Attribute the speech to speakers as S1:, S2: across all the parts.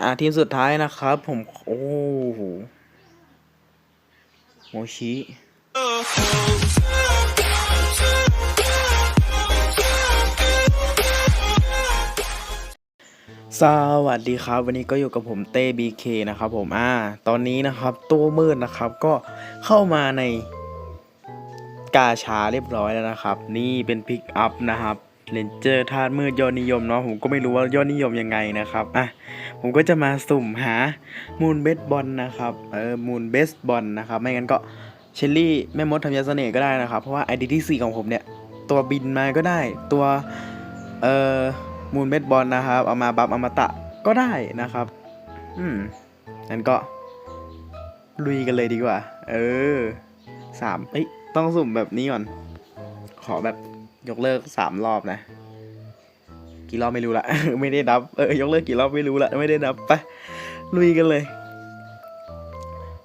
S1: อ่าทีมสุดท้ายนะครับ ผมโอ้โหโมชิสวัสดีครับ วันนี้ก็อยู่กับผมเต้บีเคนะครับผมอ่าตอนนี้นะครับตัวมืดนะครับก็เข้ามาในกาชาเรียบร้อยแล้วนะครับ นี่เป็นพิกอัพนะครับ เลนเจอร์ธาตุมืดยอดนิยมเนาะผมก็ไม่รู้ว่ายอดนิยมยังไงนะครับอะผมก็จะมาสุ่มหามูนเบสบอลนะครับเออมูนเบสบอลนะครับไม่งั้นก็เชลลี่แม่มดทำยาเสน่ห์ก็ได้นะครับ เพราะว่าไอดีที่สี่ของผมเนี่ย ตัวบินมาก็ได้ตัวเอ่อมูนเบสบอลนะครับ เอามาบัฟอมตะก็ได้นะครับ อืมงั้นก็ ลุยกันเลยดีกว่า เออสามเอ้ยต้องสุ่มแบบนี้ก่อน ขอแบบ ยกเลิกสามรอบนะ กี่รอบไม่รู้ละ ไม่ได้นับ เออยกเลิกกี่รอบไม่รู้ละ ไม่ได้นับไปลุยกันเลย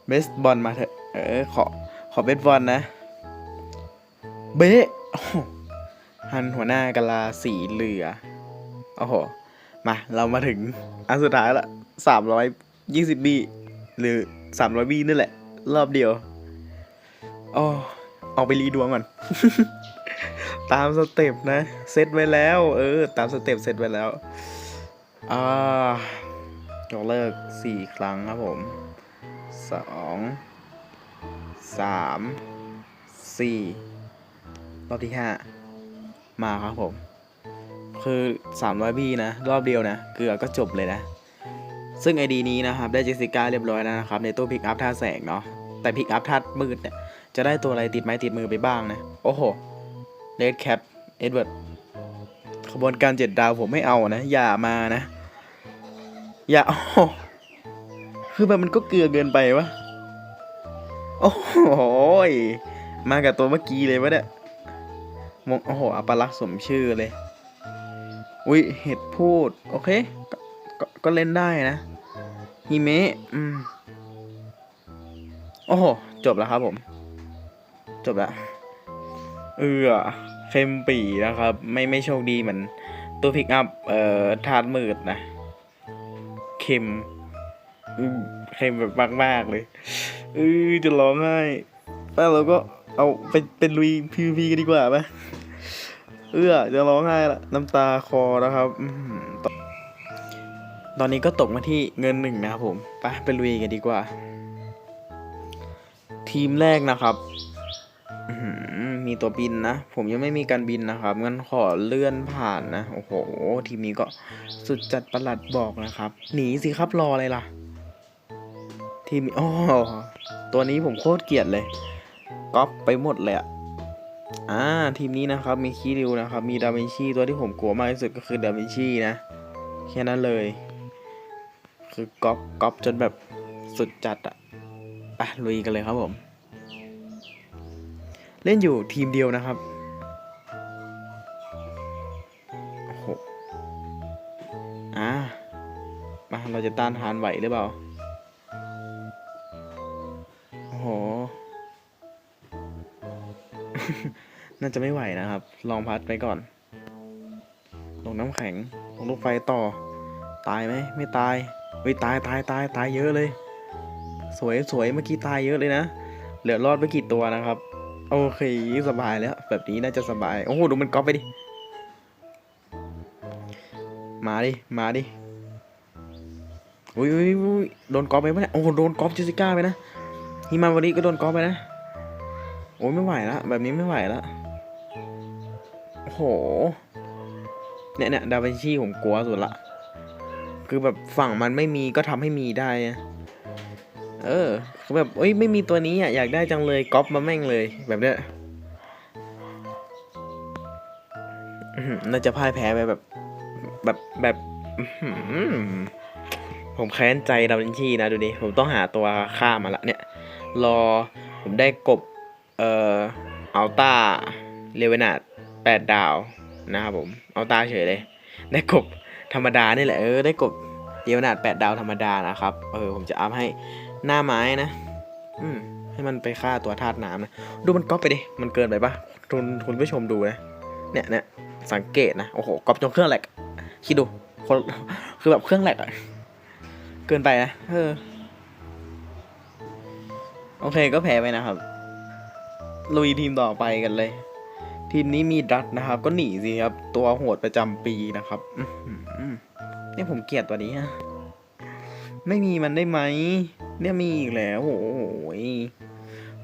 S1: เบสบอลมาเถอะ เออ ขอ ขอเบสบอลนะ เบะโอ้โหฮันหัวหน้ากะลาสีเหลือ โอ้โห มา เรามาถึง อันสุดท้ายละสามร้อยยี่สิบบีหรือสามร้อยบีนี่แหละ รอบเดียวอ๋อเอาไปรีดวงก่อน ตามสเต็ปนะเซตไว้แล้ว เออ ตามสเต็ปเซตไว้แล้ว อ่ายกเลิกสี่ครั้งครับผมสองสามสี่รอบที่ห้ามาครับผม คือ 300 บีนะ รอบเดียวนะ เกลือก็จบเลยนะ ซึ่งไอดีนี้นะครับ ได้เจสิก้าเรียบร้อยแล้วนะครับ ในตู้พิกอัพท่าแสงเนาะแต่พิกอัพท่ามืดเนี่ย จะได้ตัวอะไรติดไม้ติดมือไปบ้างนะ โอ้โห เลดแคปเอ็ดเวิร์ดขบวนการเจ็ดดาวผมไม่เอานะ อย่ามานะ อย่าโอ้คือแบบมันก็เกลือเกินไปวะ โอ้โหยมากับตัวเมื่อกี้เลยวะเนี่ยมงโอ้โหอัปลักษณ์สมชื่อเลย อุ้ยเห็ดพูด โอเคกก็ก็เล่นได้นะฮิเมะอืม โอ้โห จบแล้วครับผม จบแล้ว เออเฟมปีนะครับ ไม่ไม่โชคดีเหมือนตัวพิกอัพเอ่อทาดมืดนะเค็มเค็มแบบมากๆเลยเออจะร้องไห้แต่เราก็เอาไปเป็นลุยพีพีกันดีกว่าไหมเออจะร้องไห้ละน้ำตาคอนะครับอตอนตอนนี้ก็ตกมาที่เงินหนึ่งนะครับผมไปไปลุยกันดีกว่า ทีมแรกนะครับอื มีตัวบินนะ ผมยังไม่มีการบินนะครับงั้นขอเลื่อนผ่านนะโอ้โห ทีมนี้ก็สุดจัดประหลัดบอกนะครับ หนีสิครับรออะไรล่ะ ทีมอ๋อตัวนี้ผมโคตรเกลียดเลยก๊อปไปหมดเลยอะอ่าทีมนี้นะครับมีคีริวนะครับ มีดาวินชีตัวที่ผมกลัวมากที่สุดก็คือดาวินชีนะ แค่นั้นเลย คือก๊อปก๊อปจนแบบสุดจัดอะไปลุยกันเลยครับผม ล่นอยู่ทีมเดียวนะครับโอ้โหอ่ามาเราจะต้านทานไหวหรือเปล่า โอ้โห น่าจะไม่ไหวนะครับ ลองพัดไปก่อน ลงน้ำแข็ง ลงลูกไฟต่อ ตายไหม ไม่ตายเฮ้ยตายตายตายตายเยอะเลย สวยสวยเมื่อกี้ตายเยอะเลยนะ เหลือรอดไปกี่ตัวนะครับ โอเคสบายแล้ว แบบนี้น่าจะสบาย โอ้โหดูมันก๊อปไปดิ มาดิ มาดิอุ้ยอุ้ยโดนก๊อปไปปะเนี่ยโอ้โหโดนก๊อปเจสสิก้าไปนะฮิมาวาริก็โดนก๊อปไปนะ โอ้ยไม่ไหวละแบบนี้ไม่ไหวละโอ้โหเนี่ยเนี่ยดาวินชีผมกลัวสุดละ คือแบบฝั่งมันไม่มีก็ทำให้มีได้ เออคือแบบเอ้ยไม่มีตัวนี้อะอยากได้จังเลยก๊อปมาแม่งเลยแบบเนี้ยน่าจะพ่ายแพ้ไปแบบ แบบแบบผมแค้นใจดาวินชีนะดูดิผมต้องหาตัวฆ่ามาละเนี่ย รอผมได้กบ เอ่ออัลต้าเลเวนาดแปดดาวนะครับผมอัลต้าเฉยเลย ได้กบธรรมดานี่แหละเออได้กบเลเวนาดแปดดาวธรรมดานะครับ เออผมจะอัพให้ หน้าไม้นะ อืม ให้มันไปฆ่าตัวธาตุน้ำนะ ดูมันก๊อปไปดิ มันเกินไปปะคุณคุณผู้ชมดูนะ เนี่ยเนี่ยสังเกตนะ โอ้โหก๊อปจนเครื่องแหลก คิดดู คน คือแบบเครื่องแหลกอะเกินไปนะ เออ โอเคก็แพ้ไปนะครับ ลุยทีมต่อไปกันเลย ทีมนี้มีดัตนะครับ ก็หนีสิครับ ตัวโหดประจำปีนะครับอื้อหือเนี่ผมเกลียดตัวนี้ฮะ ไม่มีมันได้ไหม เนี่ยมีอีกแล้วโอ้โหย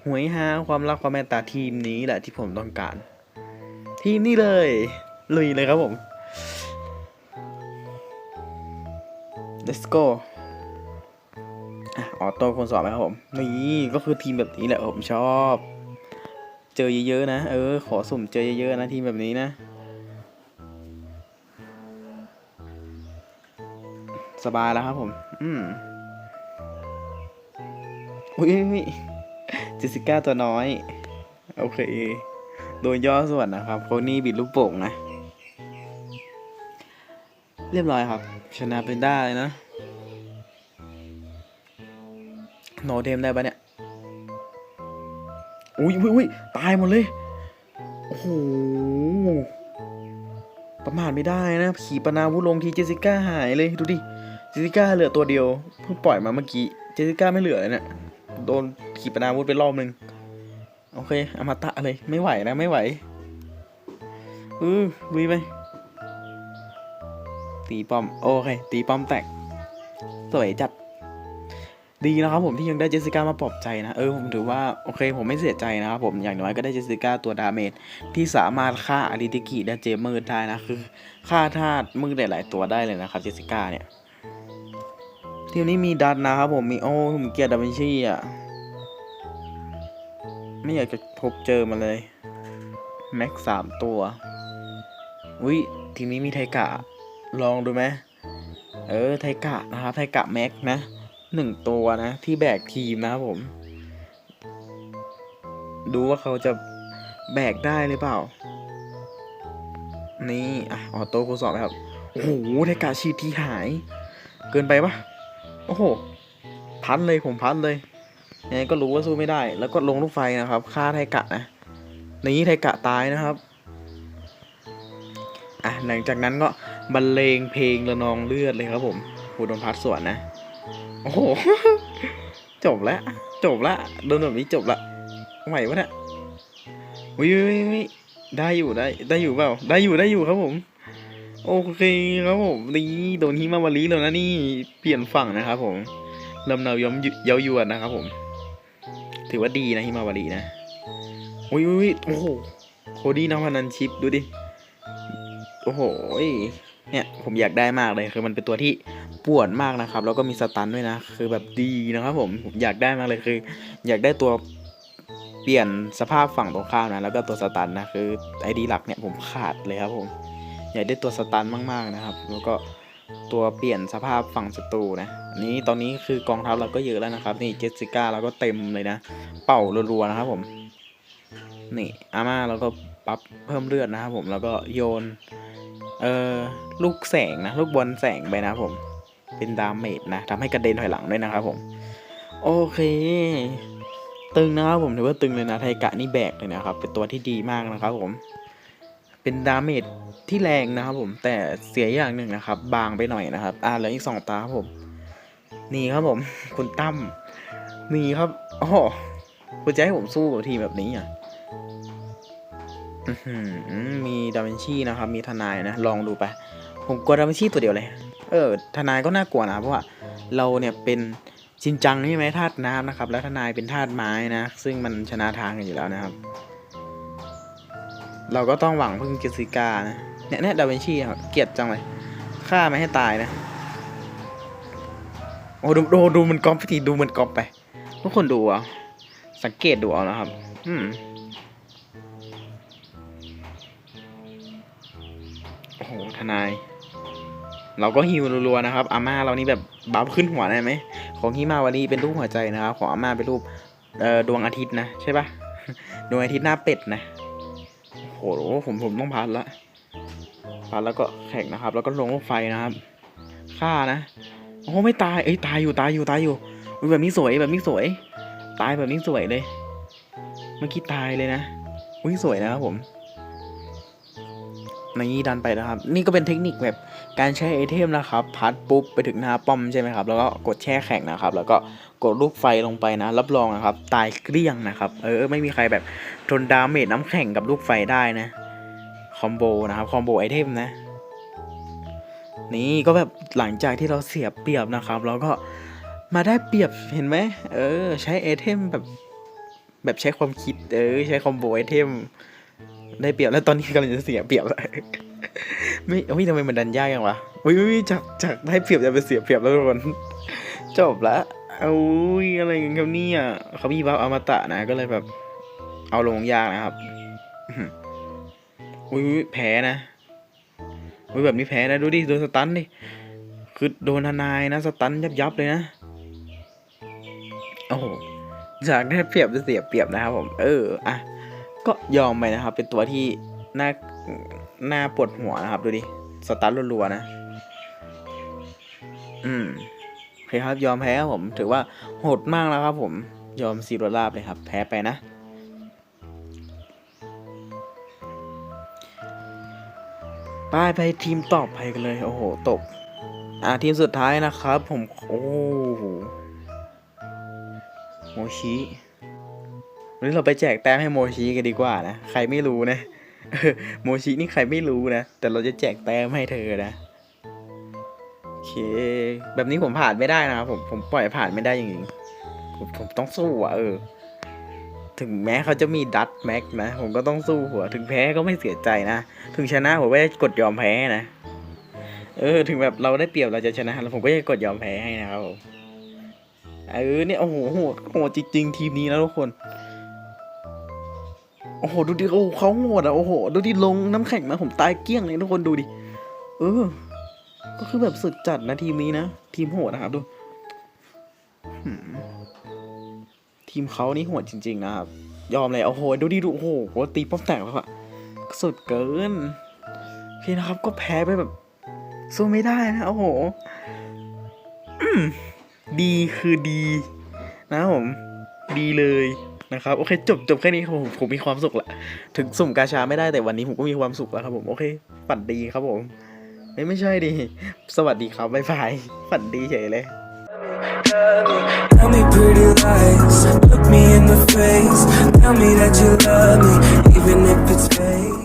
S1: หวยฮาความรักความเมตตาทีมนี้แหละที่ผมต้องการ ทีมนี้เลยลุยเลยครับผม let's go อออโต้คนสอบไหมครับผม นี่ก็คือทีมแบบนี้แหละผมชอบ เจอเยอะๆนะ เออ ขอสุ่มเจอเยอะๆนะทีมแบบนี้นะสบายแล้วครับผม อืม อุ้ยเจสิก้าตัวน้อย โอเค โดนย่อส่วนนะครับโคนี่บิดลูกโป่งนะ เรียบร้อยครับ ชนะเป็นได้เลยนะโนเทมได้ปะเนี่ย อุ้ยอุ้ยอุ้ยตายหมดเลย โอ้โห ประมาทไม่ได้นะ ขี่ปนาวุธลงทีเจสิก้าหายเลย ดูดิ เจสิก้าเหลือตัวเดียว เพิ่งปล่อยมาเมื่อกี้ เจสิก้าไม่เหลือเลยเนี่ย โดนขีปนาวุธไปรอบนึง โอเคอมตะเลยไม่ไหวนะไม่ไหวอือลุยไป ตีป้อม โอเค ตีป้อมแตก สวยจัด ดีนะครับผมที่ยังได้เจสสิก้ามาปลอบใจนะ เออผมถือว่า โอเค ผมไม่เสียใจนะครับผมอย่างน้อยก็ได้เจสสิก้าตัวดาเมจที่สามารถฆ่าอาริติกิและเจมมืดได้นะ คือฆ่าธาตุมืดหลาย ๆ ตัวได้เลยนะครับเจสสิก้าเนี่ยทีมนี้มีดันนะครับผมมีโอ้ผมเกียดดาวินชีอะ ไม่อยากจะพบเจอมันเลย แม็กสามตัว อุ้ยทีนี้มีไทกะ ลองดูไหมเออไทกะนะครับไทกะแม็กนะหนึ่งตัวนะ ที่แบกทีมนะครับผม ดูว่าเขาจะแบกได้หรือเปล่า นี่อะออโต้คูสองนะครับโอ้โหไทกะชีทีหาย เกินไปปะโอ้โห พันเลยผมพันเลย ยังไงก็รู้ว่าสู้ไม่ได้ แล้วก็ลงลูกไฟนะครับฆ่าไทกะนะในี้ไทกะตายนะครับอะหลังจากนั้นก็บรรเลงเพลงระนองเลือดเลยครับผมผูดนพัดส่วนนะ โอ้โห จบแล้ว จบละโดนแบบนี้จบละไหวะเนี่ยวิววิวได้อยู่ได้ ได้อยู่เปล่า ได้อยู่ได้อยู่ครับผม โอเคครับผม นี่โดนฮิมาวารีแล้วนะนี่ เปลี่ยนฝั่งนะครับผมลำเนาย้อมเย้ายวนนะครับผม ถือว่าดีนะฮิมาวารีนะอุ้ยอุ้ยโอ้โหโคดี้นพนันชิปดูดิ โอ้โหเนี่ยผมอยากได้มากเลยคือมันเป็นตัวที่ปวดมากนะครับ แล้วก็มีสตันด้วยนะ คือแบบดีนะครับผมผมอยากได้มากเลยคือ อยากได้ตัวเปลี่ยนสภาพฝั่งตรงข้ามนะแล้วก็ตัวสตันนะคือไอดีหลักเนี่ยผมขาดเลยครับผม อยากได้ตัวสตันมากๆนะครับ แล้วก็ ตัวเปลี่ยนสภาพฝั่งศัตรูนะอันนี้ตอนนี้คือกองทัพเราก็เยอะแล้วนะครับ นี่เจสสิก้าเราก็เต็มเลยนะ เป่ารัวๆนะครับผม นี่อาม่าเราก็ปรับเพิ่มเลือดนะครับผมแล้วก็โยนเอ่อลูกแสงนะ ลูกบอลแสงไปนะผม เป็นดาเมจนะทำให้กระเด็นถอยหลังด้วยนะครับผม โอเค ตึงนะครับผมถือว่าตึงเลยนะไทกะนี่แบกเลยนะครับ เป็นตัวที่ดีมากนะครับผม เป็นดาเมจที่แรงนะครับผมแต่เสียอย่างหนึ่งนะครับ บางไปหน่อยนะครับ อ่าเหลืออีกสองตาครับผม นี่ครับผมคุณตั้มนี่ครับอ๋อคุณจะให้ผมสู้กับทีมแบบนี้อะมีดาวินชีนะครับ มีทนายนะ ลองดูไป ผมกลัวดาวินชีตัวเดียวเลย เออ ทนายก็น่ากลัวนะ เพราะว่าเราเนี่ยเป็นชินจังใช่ไหมธาตุน้ำนะครับ แล้วทนายเป็นธาตุไม้นะ ซึ่งมันชนะทางกันอยู่แล้วนะครับ เราก็ต้องหวังพึ่งเจสสิก้านะเนี่ยเนี่ยดาวินชีครับเกลียดจังเลยฆ่าไม่ให้ตายนะโอ้ดูดูดูมันกอปพิธีดูมันกอปไปทุกคนดูอะสังเกตดูเอานะครับ อืมโอ้โหทนาย เราก็ฮิวรัวๆนะครับ อาม่าเรานี่แบบบัฟขึ้นหัวได้ไหมของฮิมาวารีเป็นรูปหัวใจนะครับ ของอาม่าเป็นรูปดวงอาทิตย์นะ ใช่ปะดวงอาทิตย์หน้าเป็ดนะ โหผมผมต้องพัดละพัดแล้วก็แข่งนะครับ แล้วก็ลงรถไฟนะครับฆ่านะโอ้ไม่ตายเอ้ยตายอยู่ตายอยู่ตายอยู่แบบนี้สวยแบบนี้สวย ตายแบบนี้สวยเลย เมื่อกี้ตายเลยนะอุ้ยสวยนะครับผม นี่ดันไปนะครับ นี่ก็เป็นเทคนิคแบบการใช้ไอเทมนะครับ พัดปุ๊บไปถึงหน้าป้อมใช่ไหมครับ แล้วก็กดแช่แข็งนะครับ แล้วก็กดลูกไฟลงไปนะ รับรองนะครับ ตายเกลี้ยงนะครับ เออ ไม่มีใครแบบทนดาเมจน้ำแข็งกับลูกไฟได้นะ คอมโบนะครับ คอมโบไอเทมนะ นี่ก็แบบหลังจากที่เราเสียเปรียบนะครับ แล้วก็มาได้เปรียบเห็นไหม เออ ใช้ไอเทมแบบแบบใช้ความคิด เออ ใช้คอมโบไอเทม ได้เปรียบแล้วตอนนี้กำลังจะเสียเปรียบแล้วไม่เฮ้ยทำไมมันดันยากอย่างวะอุ้ยอุ้ยจากจากได้เปรียบจะเป็นเสียเปรียบแล้วทุกคนจบละอุ้ยอะไรกันครับเนี่ยเขามีบัฟอมตะนะก็เลยแบบ เอาลงยากนะครับอุ้ยแพ้นะอุ้ยแบบนี้แพ้นะดูดิโดนสตันดิคือโดนทนายนะสตันยับยับเลยนะโอ้จากได้เปรียบจะเสียเปรียบนะครับผม เออ อะ ก็ยอมไปนะครับ เป็นตัวที่น่าน่าปวดหัวนะครับ ดูดิ สตาร์ทรัวๆนะ อืมโอเคครับ ยอมแพ้ครับผม ถือว่าโหดมากแล้วครับผม ยอมซีโรลาบเลยครับ แพ้ไปนะไปไปทีมต่อไปกันเลย โอ้โห ตก อ่า ทีมสุดท้ายนะครับ ผม โอ้โหโมชิ วันนี้เราไปแจกแต้มให้โมชิกันดีกว่านะ ใครไม่รู้นะโมชินี่ใครไม่รู้นะ แต่เราจะแจกแต้มให้เธอนะโอเค แบบนี้ผมผ่านไม่ได้นะครับผมผมปล่อยผ่านไม่ได้จริงๆผมผมต้องสู้อะเออ ถึงแม้เขาจะมีดัตแม็กนะ ผมก็ต้องสู้หัว ถึงแพ้ก็ไม่เสียใจนะ ถึงชนะผมก็จะกดยอมแพ้นะ เออ ถึงแบบเราได้เปรียบเราจะชนะแล้วผมก็จะกดยอมแพ้ให้นะครับผมเออเนี่ยโอ้โหโหดโหดจริงๆทีมนี้นะทุกคน โอ้โหดูดิโอ้โหเขาโหดอะโอ้โหดูดิลงน้ำแข็งมาผมตายเกลี้ยงเลยทุกคนดูดิเออ ก็คือแบบสุดจัดนะทีมนี้นะทีมโหดนะครับดูทีมเขานี่โหดจริง ๆ นะครับยอมเลยโอ้โหดูดิดูโอ้โหตีป้อมแตกแล้วอะสุดเกินโอเคนะครับ ก็แพ้ไปแบบสู้ไม่ได้นะโอ้โหดีคือดี นะผม ดีเลย นะครับโอเคจบจบแค่นี้ครับผมผมมีความสุขละถึงสุ่มกาชาไม่ได้แต่วันนี้ผมก็มีความสุขแล้วครับผมโอเคฝันดีครับผมไม่ไม่ใช่ดิสวัสดีครับบ๊ายบายฝันดีเฉยเลย
S2: Tell me pretty lies, look me in the face. Tell me that you love me, even if it's fake.